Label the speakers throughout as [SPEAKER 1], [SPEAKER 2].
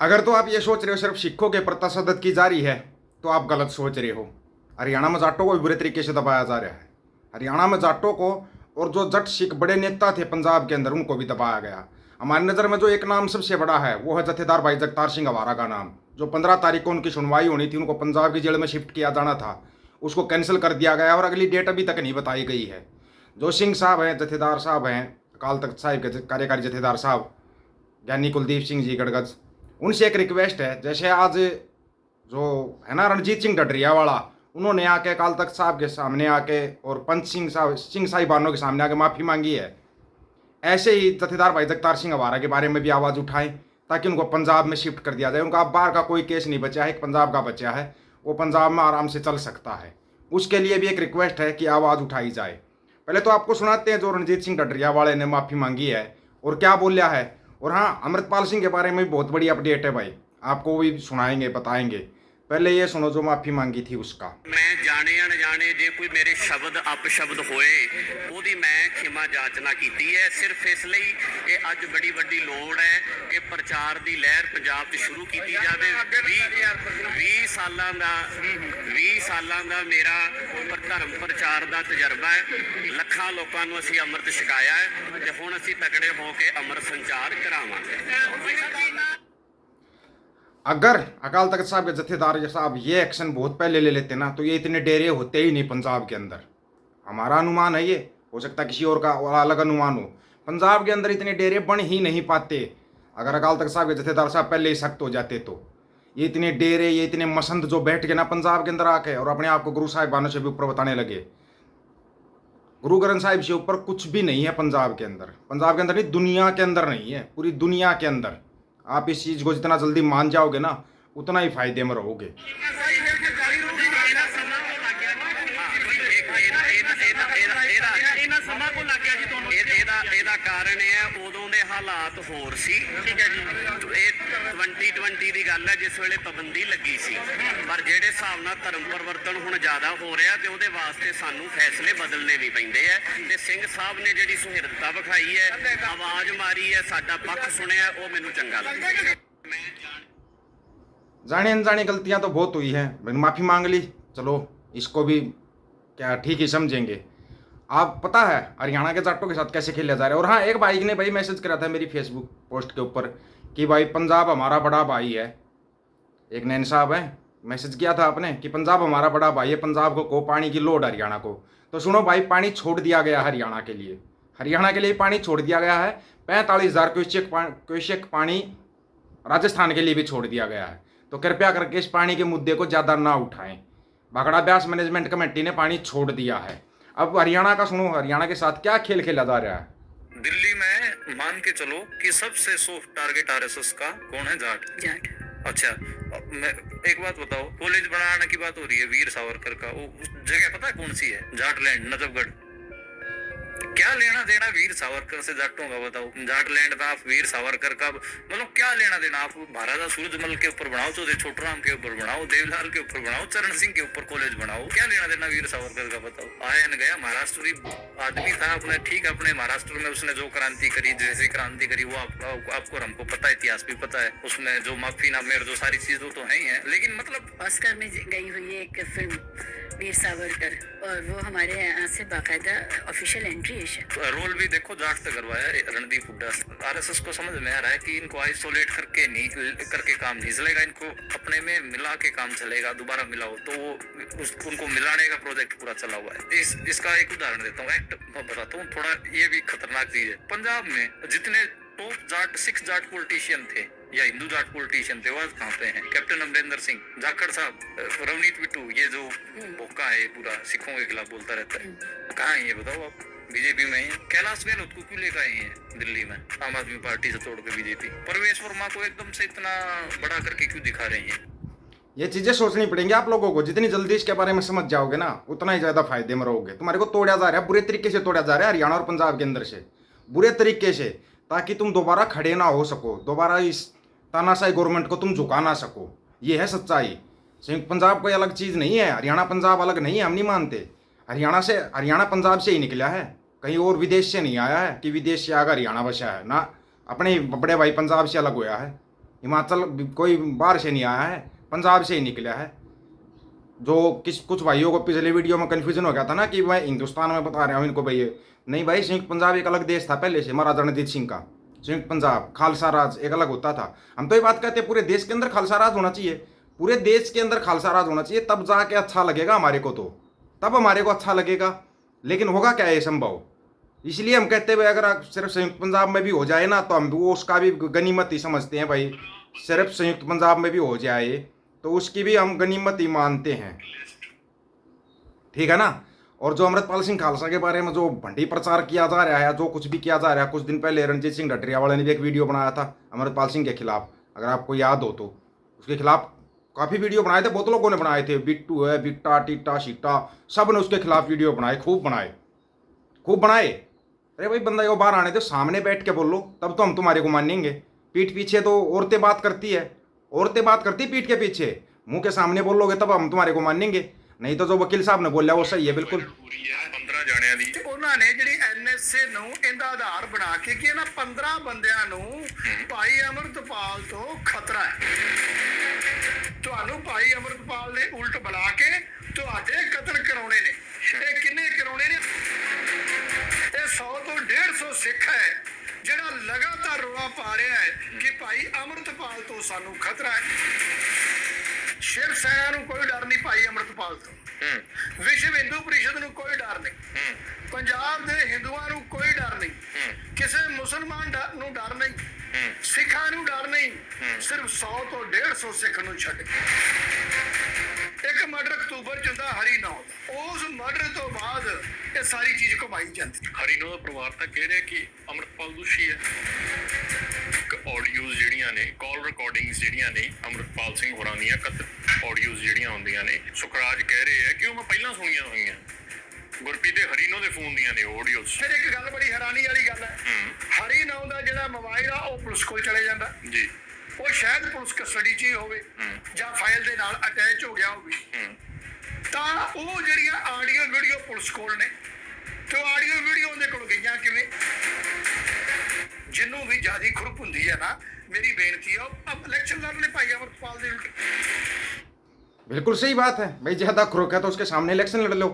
[SPEAKER 1] अगर तो आप ये सोच रहे हो सिर्फ़ सिखों के प्रति की जारी है तो आप गलत सोच रहे हो। हरियाणा में जाटों को भी बुरे तरीके से दबाया जा रहा है। हरियाणा में जाटों को और जो जट सिख बड़े नेता थे पंजाब के अंदर, उनको भी दबाया गया। हमारी नज़र में जो एक नाम सबसे बड़ा है, वो है जथेदार भाई जगतार सिंह हवारा का नाम। जो पंद्रह तारीख को उनकी सुनवाई होनी थी, उनको पंजाब की जेल में शिफ्ट किया जाना था, उसको कैंसिल कर दिया गया और अगली डेट अभी तक नहीं बताई गई है। जो सिंह साहब हैं, जथेदार साहब हैं, अकाल तख्त साहिब के कार्यकारी जथेदार साहब, ज्ञानी कुलदीप सिंह जी गड़गज उनसे एक रिक्वेस्ट है, जैसे आज जो है ना रणजीत सिंह डडरिया वाला, उन्होंने आके अकाल तख्त साहब के सामने आके और पंच सिंह साहब, सिंह साहिबानों के सामने आके माफ़ी मांगी है। ऐसे ही जथेदार भाई जगतार सिंह अवारा के बारे में भी आवाज़ उठाएँ, ताकि उनको पंजाब में शिफ्ट कर दिया जाए। उनका अब बाहर का कोई केस नहीं बचा है, एक पंजाब का बचा है, वो पंजाब में आराम से चल सकता है। उसके लिए भी एक रिक्वेस्ट है कि आवाज़ उठाई जाए। पहले तो आपको सुनाते हैं जो रणजीत सिंह डडरिया वाले ने माफ़ी मांगी है, और क्या बोलिया है? और हाँ अमृतपाल सिंह के बारे में भी बहुत बड़ी अपडेट है भाई। आपको भी सुनाएँगे, बताएँगे। पहले ये सुनो जो माफ़ी मांगी थी उसका
[SPEAKER 2] ਮੈਂ ਜਾਣੇ ਅਣਜਾਣੇ ਜੇ ਕੋਈ ਮੇਰੇ ਸ਼ਬਦ ਅਪਸ਼ਬਦ ਹੋਏ ਉਹਦੀ ਮੈਂ ਖਿਮਾ ਜਾਚਨਾ ਕੀਤੀ ਹੈ ਸਿਰਫ ਇਸ ਲਈ ਇਹ ਅੱਜ ਬੜੀ ਵੱਡੀ ਲੋੜ ਹੈ ਇਹ ਪ੍ਰਚਾਰ ਦੀ ਲਹਿਰ ਪੰਜਾਬ 'ਚ ਸ਼ੁਰੂ ਕੀਤੀ ਜਾਵੇ 20 20 ਸਾਲਾਂ ਦਾ 20 ਸਾਲਾਂ ਦਾ ਮੇਰਾ ਪਰ- ਧਰਮ ਪ੍ਰਚਾਰ ਦਾ ਤਜਰਬਾ ਹੈ ਲੱਖਾਂ ਲੋਕਾਂ ਨੂੰ ਅਸੀਂ ਅੰਮ੍ਰਿਤ ਛਕਾਇਆ ਹੈ ਤੇ ਹੁਣ ਅਸੀਂ ਤਕੜੇ ਹੋ ਕੇ ਅੰਮ੍ਰਿਤ ਸੰਚਾਰ ਕਰਾਵਾਂਗੇ
[SPEAKER 1] अगर अकाल तख्त साहब के जथेदार साहब ये एक्शन बहुत पहले ले लेते ना तो ये इतने डेरे होते ही नहीं पंजाब के अंदर। हमारा अनुमान है ये, हो सकता है किसी और का और अलग अनुमान हो। पंजाब के अंदर इतने डेरे बन ही नहीं पाते। अगर अकाल तख्त साहब के जथेदार साहब पहले ही सख्त हो जाते तो। ये इतने डेरे, ये इतने मसंद जो बैठ के ना पंजाब के अंदर आके और अपने आप को गुरु साहिबानों से भी ऊपर बताने लगे। गुरु ग्रंथ साहिब से ऊपर कुछ भी नहीं है पंजाब के अंदर। पंजाब के अंदर नहीं, दुनिया के अंदर नहीं है, पूरी दुनिया के अंदर। आप इस चीज़ को जितना जल्दी मान जाओगे ना उतना ही फ़ायदे में रहोगे
[SPEAKER 2] कारण ਹਾਲਾਤ ਹੋਰ ਸੀ ਠੀਕ ਹੈ ਜੀ ਇਹ 2020 ਦੀ ਗੱਲ ਹੈ ਜਿਸ ਵੇਲੇ ਪਾਬੰਦੀ ਲੱਗੀ ਸੀ ਪਰ ਜਿਹੜੇ ਹਿਸਾਬ ਨਾਲ ਧਰਮ ਪਰਿਵਰਤਨ ਹੁਣ ਜ਼ਿਆਦਾ ਹੋ ਰਿਹਾ ਤੇ ਉਹਦੇ ਵਾਸਤੇ ਸਾਨੂੰ ਫੈਸਲੇ ਬਦਲਨੇ ਵੀ ਪੈਂਦੇ ਆ ਤੇ ਸਿੰਘ ਸਾਹਿਬ ਨੇ ਜਿਹੜੀ ਸੁਹਿਰਦਤਾ ਵਿਖਾਈ ਹੈ ਆਵਾਜ਼ ਮਾਰੀ ਹੈ ਸਾਡਾ ਪੱਖ ਸੁਣਿਆ ਉਹ ਮੈਨੂੰ ਚੰਗਾ ਲੱਗਾ ਮੈਂ ਜਾਣ
[SPEAKER 1] जाने अनजाने गलतियां तो बहुत हुई हैं मैंने माफ़ी मांग ली चलो इसको भी क्या ठीक ही समझेंगे आप पता है हरियाणा के जाटों के साथ कैसे खेला जा रहा है? और हाँ एक भाई ने भाई मैसेज करा था मेरी फेसबुक पोस्ट के ऊपर कि भाई पंजाब हमारा बड़ा भाई है। एक नैन साहब है मैसेज किया था आपने कि पंजाब हमारा बड़ा भाई है पंजाब को को पानी की लोड हरियाणा को। तो सुनो भाई पानी छोड़ दिया गया हरियाणा के लिए। हरियाणा के लिए पानी छोड़ दिया गया है। पैंतालीस हज़ार पा, क्यूसेक पानी राजस्थान के लिए भी छोड़ दिया गया है। तो कृपया करके इस पानी के मुद्दे को ज़्यादा ना उठाएँ। भाखड़ा ब्यास मैनेजमेंट कमेटी ने पानी छोड़ दिया है। अब हरियाणा का सुनो हरियाणा के साथ क्या खेल खेला जा रहा है?
[SPEAKER 3] दिल्ली में मान के चलो कि सबसे सॉफ्ट टारगेट आरएसएस का कौन है जाट?
[SPEAKER 4] जाट।
[SPEAKER 3] अच्छा मैं एक बात बताओ कॉलेज बनाने की बात हो रही है वीर सावरकर का वो उस जगह पता है कौन सी है? जाटलैंड नजफगढ़। क्या लेना देना वीर सावरकर से जाटों का बताओ? जाटलैंड में आप वीर सावरकर का मतलब क्या लेना देना? आप महाराजा सूरजमल के ऊपर बनाओ चौधरी छोटराम के ऊपर बनाओ देवलाल के ऊपर बनाओ चरण सिंह के ऊपर कॉलेज बनाओ। क्या लेना देना वीर सावरकर का बताओ? आया न गया महाराष्ट्री आदमी था अपने ठीक अपने महाराष्ट्र में उसने जो क्रांति करी जैसी क्रांति करी वो आप, आप, आपको और हमको पता है इतिहास भी पता है। उसमें जो माफ़ी ना मेर जो सारी चीज़ तो है ही है लेकिन मतलब
[SPEAKER 4] ऑस्कर में गई हुई है एक फ़िल्म वीर सावरकर और वो हमारे यहाँ से बाकायदा ऑफिशियल एंट्री है
[SPEAKER 3] रोल भी देखो जाट से करवाया रणदीप हुड्डा आरएसएस को समझ में आ रहा है कि इनको आइसोलेट करके नहीं करके काम नहीं चलेगा इनको अपने में मिला के काम चलेगा दोबारा मिलाओ तो वो उस, उनको मिलाने का प्रोजेक्ट पूरा चला हुआ है। इस इसका एक उदाहरण देता हूँ एक्ट बताता हूँ थोड़ा ये भी खतरनाक चीज़ है। पंजाब में जितने top Jat six Jat politician थे या हिंदू जाट पोलिटिशियन थे वह कहाँ पे हैं? कैप्टन अमरिंदर सिंह जाखड़ साहब रवनीत बिट्टू ये जो भोका है पूरा सिखों के खिलाफ बोलता रहता है। कहाँ है ये बताओ आप? बीजेपी में ही। कैलाश गहलोत को क्यों लेकर आए हैं दिल्ली में? आम आदमी पार्टी से तोड़ के बीजेपी परवेश वर्मा को एकदम से इतना बड़ा करके क्यों दिखा रहे हैं?
[SPEAKER 1] ये चीज़ें सोचनी पड़ेंगी आप लोगों को। जितनी जल्दी इसके बारे में समझ जाओगे ना, उतना ही ज़्यादा फ़ायदे में रहोगे। तुम्हारे को तोड़ा जा रहा है, बुरे तरीके से तोड़ा जा रहा है हरियाणा और पंजाब के अंदर से। बुरे तरीके से, ताकि तुम दोबारा खड़े ना हो सको। दोबारा इस तानाशाही गवर्नमेंट को तुम झुका ना सको। ये है सच्चाई। संयुक्त पंजाब कोई अलग चीज़ नहीं है। हरियाणा, पंजाब अलग नहीं है, हम नहीं मानते। हरियाणा से, हरियाणा पंजाब से ही निकला है। कहीं और विदेश से नहीं आया है, कि विदेश से आकर हरियाणा बसा है। ना, अपने बड़े भाई पंजाब से अलग हुआ है। हिमाचल कोई बाहर से नहीं आया है, पंजाब से ही निकला है। जो किस, कुछ भाइयों को पिछले वीडियो में कन्फ्यूज़न हो गया था ना, कि मैं हिंदुस्तान में बता रहा हूँ इनको भाई नहीं भाई, संयुक्त पंजाब एक अलग देश था पहले से महाराजा रणजीत सिंह का। संयुक्त पंजाब, खालसा राज एक अलग होता था। हम तो ये बात कहते हैं, पूरे देश के अंदर खालसा राज होना चाहिए। पूरे देश के अंदर खालसा राज होना चाहिए, तब जाके अच्छा लगेगा हमारे को तो। तब हमारे को अच्छा लगेगा। लेकिन होगा क्या ये संभव? इसलिए हम कहते हैं भाई अगर सिर्फ़ संयुक्त पंजाब में भी हो जाए ना तो हम वो उसका भी गनीमत ही समझते हैं भाई। सिर्फ़ संयुक्त पंजाब में भी हो जाए तो उसकी भी हम गनीमत ही मानते हैं। ठीक है ना? और जो अमृतपाल सिंह खालसा के बारे में जो भंडी प्रचार किया जा रहा है, जो कुछ भी किया जा रहा है, कुछ दिन पहले रणजीत सिंह ढटरिया वाले ने भी एक वीडियो बनाया था अमृतपाल सिंह के खिलाफ, अगर आपको याद हो तो। उसके खिलाफ काफ़ी वीडियो बनाए थे बहुत लोगों ने बनाए थे बिट्टू है बिट्टा टिट्टा शिट्टा सब ने उसके खिलाफ वीडियो बनाए खूब बनाए खूब बनाए अरे भाई बंदा यो बाहर आने दो सामने बैठ के बोलो तब तो हम तुम्हारे को मानेंगे पीठ पीछे तो औरतें बात करती है औरतें बात करती पीठ के पीछे मुंह के सामने बोलोगे तब हम तुम्हारे को मानेंगे नहीं तो जो वकील साहब ने बोलिया वो सही है बिल्कुल
[SPEAKER 5] ਪੂਰੀ ਹੈ 15 ਜਣਿਆਂ ਦੀ
[SPEAKER 6] ਤੇ ਉਹਨਾਂ ਨੇ ਜਿਹੜੀ ਐਨਐਸਏ ਨੂੰ ਇਹਦਾ ਆਧਾਰ ਬਣਾ ਕੇ ਕਿ ਇਹਨਾਂ 15 ਬੰਦਿਆਂ ਨੂੰ ਭਾਈ ਅਮਰਤਪਾਲ ਤੋਂ ਖਤਰਾ ਹੈ ਤੁਹਾਨੂੰ ਭਾਈ ਅਮਰਤਪਾਲ ਨੇ ਉਲਟ ਬੁਲਾ ਕੇ ਤੁਹਾਡੇ ਕਤਲ ਕਰਾਉਣੇ ਨੇ। ਇਹ ਕਿੰਨੇ ਕਰਾਉਣੇ ਨੇ ਇਹ 100 ਤੋਂ 150 ਸਿੱਖ ਹੈ ਜਿਹੜਾ ਲਗਾਤਾਰ ਰੋਲਾ ਪਾ ਰਿਹਾ ਹੈ ਕਿ ਭਾਈ ਅਮਰਤਪਾਲ ਤੋਂ ਸਾਨੂੰ ਖਤਰਾ ਹੈ। ਸ਼ਿਵ ਸੈਨਾ ਨੂੰ ਕੋਈ ਡਰ ਨਹੀਂ ਭਾਈ ਅਮਰਤਪਾਲ ਤੋਂ। ਵਿਸ਼ਵ ਹਿੰਦੂ ਪ੍ਰੀਸ਼ਦ ਨੂੰ ਕੋਈ ਡਰ ਨਹੀਂ। ਪੰਜਾਬ ਦੇ ਹਿੰਦੂਆਂ ਨੂੰ ਨਹੀਂ ਸਿਰਫ 100 ਤੋਂ 150 ਸਿੱਖ ਨੂੰ ਛੱਡ ਕੇ। ਇੱਕ ਮਰਡਰ ਅਕਤੂਬਰ ਚ ਹੁੰਦਾ ਹਰੀ ਨਾਮ ਉਸ ਮਰਡਰ ਤੋਂ ਬਾਅਦ ਇਹ ਸਾਰੀ ਚੀਜ਼ ਘੁਮਾਈ ਜਾਂਦੀ।
[SPEAKER 5] ਹਰੀਨੋ ਦਾ ਪਰਿਵਾਰ ਤਾਂ ਕਹਿ ਰਿਹਾ ਕਿ ਅਮਰਪਾਲ ਦੋਸ਼ੀ ਹੈ। ਆਡੀਓਜ਼ ਜਿਹੜੀਆਂ ਨੇ ਕਾਲ ਰਿਕਾਰਡਿੰਗਸ ਜਿਹੜੀਆਂ ਨੇ ਅਮਰਪਾਲ ਸਿੰਘ ਹੋਰਾਂ ਦੀਆਂ ਕਤ ਆਡੀਓਜ਼ ਜਿਹੜੀਆਂ ਹੁੰਦੀਆਂ ਨੇ ਸੁਖਰਾਜ ਕਹਿ ਰਹੇ ਆ ਕਿ ਉਹ ਮੈਂ ਪਹਿਲਾਂ ਸੁਣੀਆਂ ਹੋਈਆਂ। ਗੁਰਪ੍ਰੀਤ ਦੇ ਹਰੀਨੋ ਦੇ ਫੋਨ ਦੀਆਂ ਨੇ ਆਡੀਓਜ਼
[SPEAKER 6] ਫਿਰ ਇੱਕ ਗੱਲ ਬੜੀ ਹੈਰਾਨੀ ਵਾਲੀ ਗੱਲ ਹੈ ਹਰੀ ਨਾਮ ਦਾ ਜਿਹੜਾ ਮੋਬਾਈਲ ਆ ਉਹ ਪੁਲਿਸ ਕੋਲ ਚਲੇ ਜਾਂਦਾ
[SPEAKER 5] ਜੀ
[SPEAKER 6] ਉਹ ਸ਼ਾਇਦ ਪੁਲਿਸ ਕਸਟਡੀ 'ਚ ਹੀ ਹੋਵੇ ਜਾਂ ਫਾਈਲ ਦੇ ਨਾਲ ਅਟੈਚ ਹੋ ਗਿਆ ਹੋਵੇ ਤਾਂ ਉਹ ਜਿਹੜੀਆਂ ਆਡੀਓ ਵੀਡੀਓ ਪੁਲਿਸ ਕੋਲ ਨੇ ਤੇ ਆਡੀਓ ਵੀਡੀਓ ਉਹਦੇ ਕੋਲ ਗਈਆਂ ਕਿਵੇਂ ਜਿੰਨੂੰ ਵੀ ਜਿਆਦੀ ਖੁਰਪ ਹੁੰਦੀ ਹੈ ਨਾ ਮੇਰੀ ਬੇਨਤੀ ਆ ਉਹ ਇਲੈਕਸ਼ਨ ਲੜਨੇ ਭਾਈ ਅਮਰਪਾਲ ਦੇ ਉਲਟ
[SPEAKER 1] बिल्कुल सही बात है भाई ज्यादा खुरोक है तो उसके सामने इलेक्शन लड़ लो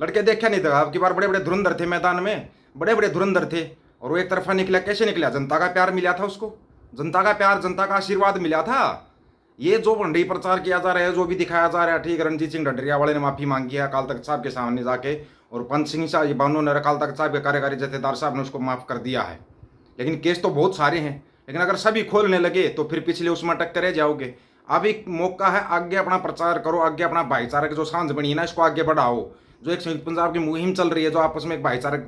[SPEAKER 1] लड़के देखा नहीं था आपकी बार बड़े बड़े धुरंधर थे मैदान में बड़े बड़े धुरंधर थे, और वो एक तरफा निकला, कैसे निकला? जनता का प्यार मिला था उसको। जनता का प्यार, जनता का आशीर्वाद मिला था। ये जो भंडी प्रचार किया जा रहा है, जो भी दिखाया जा रहा है, ठीक, रणजीत सिंह ढडरिया वाले ने माफ़ी मांगी है अकाल तख्त साहब के सामने जाके, और पंच सिंह साहब बानू ने अकाल तख्त साहब के कार्यकारी जथेदार साहब ने उसको माफ़ कर दिया है। लेकिन केस तो बहुत सारे हैं, लेकिन अगर सभी खोलने लगे तो फिर पिछले उसमें अटक रह जाओगे। अब एक मौका है, आगे अपना प्रचार करो, आगे अपना भाईचारा की जो साँझ बनी है ना, इसको आगे बढ़ाओ। जो एक संयुक्त पंजाब की मुहिम चल रही है, जो आपस में एक भाईचारा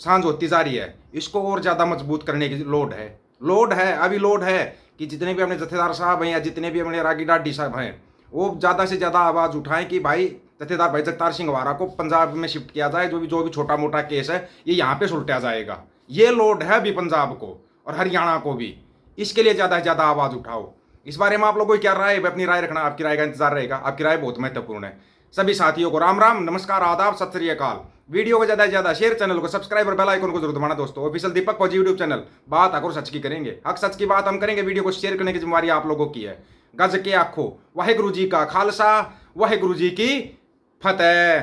[SPEAKER 1] साँझ होती जा रही है, इसको और ज़्यादा मज़बूत करने की लोड है। लोड है, अभी लोड है कि जितने भी अपने जथेदार साहब हैं या जितने भी अपने रागी डाडी साहब हैं, वो ज़्यादा से ज़्यादा आवाज़ उठाएँ कि भाई जथेदार भाई जगतार सिंह वारा को पंजाब में शिफ्ट किया जाए, जो भी जो भी छोटा मोटा केस है, ये यहाँ पे सुलटा जाएगा। ये लोड है अभी पंजाब को और हरियाणा को भी। इसके लिए ज़्यादा से ज़्यादा आवाज़ उठाओ। इस बारे में आप लोगों की क्या राय है? अपनी राय रखना, आपकी राय का इंतज़ार रहेगा। आपकी राय बहुत महत्वपूर्ण है। सभी साथियों को राम राम, नमस्कार, आदाब, सत श्रीकाल वीडियो को ज़्यादा से ज़्यादा शेयर चैनल को सब्सक्राइब और बेल आइकन को ज़रूर दबाना दोस्तों। ऑफिशियल दीपक फौजी यूट्यूब चैनल बात अगर सच की करेंगे। हक सच की बात हम करेंगे। वीडियो को शेयर करने की जिम्मेवारी आप लोगों की है। गज के आखो वाहे गुरु जी का खालसा वाहे गुरु जी की फतेह।